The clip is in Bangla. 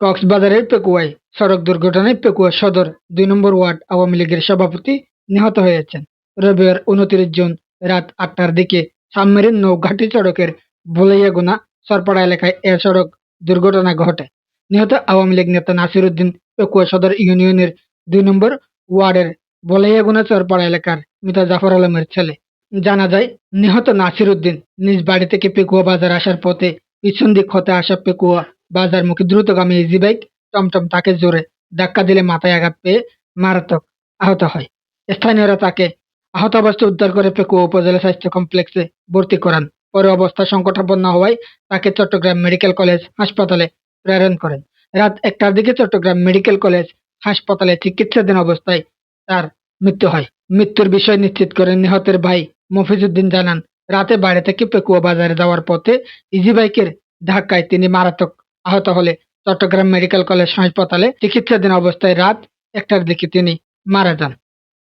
কক্সবাজারের পেকুয়ায় সড়ক দুর্ঘটনায় পেকুয়া সদর দুই নম্বর ওয়ার্ড আওয়ামী লীগের সভাপতি নিহত হয়েছেন। রবিবার উনত্রিশ জুন রাত আটটার দিকে সাবমেরিন নৌঘাটি সড়কের বলাইয়াগুনা সরপাড়া এলাকায় এ সড়ক দুর্ঘটনা ঘটে। নিহত আওয়ামী লীগ নেতা নাসির উদ্দিন পেকুয়া সদর ইউনিয়নের দুই নম্বর ওয়ার্ডের বলাইয়াগুনা চরপাড়া এলাকার মিতা জাফর আলমের ছেলে। জানা যায়, নিহত নাসির উদ্দিন নিজ বাড়ি থেকে পেকুয়া বাজার আসার পথে পিছন দিক হতে আসা পেকুয়া বাজার মুখে দ্রুতগামী ইজি বাইক টমটম তাকে জোরে ধাক্কা দিলে মাথায় আঘাত পেয়ে মারাত্মক আহত হয়। স্থানীয়রা তাকে আহত অবস্থায় উদ্ধার করে পেকুয়া উপজেলা স্বাস্থ্য কমপ্লেক্সে ভর্তি করান। পরে অবস্থা সংকটাপন্ন হওয়ায় তাকে চট্টগ্রাম মেডিকেল কলেজ হাসপাতালে প্রেরণ করেন। রাত একটার দিকে চট্টগ্রাম মেডিকেল কলেজ হাসপাতালে চিকিৎসাধীন অবস্থায় তার মৃত্যু হয়। মৃত্যুর বিষয় নিশ্চিত করে নিহতের ভাই মফিজউদ্দিন জানান, রাতে বাড়ি থেকে পেকুয়া বাজারে যাওয়ার পথে ইজি বাইকের ধাক্কায় তিনি মারাত্মক আহত হলে চট্টগ্রাম মেডিকেল কলেজ হাসপাতালে চিকিৎসাধীন অবস্থায় রাত একটার দিকে তিনি মারা যান।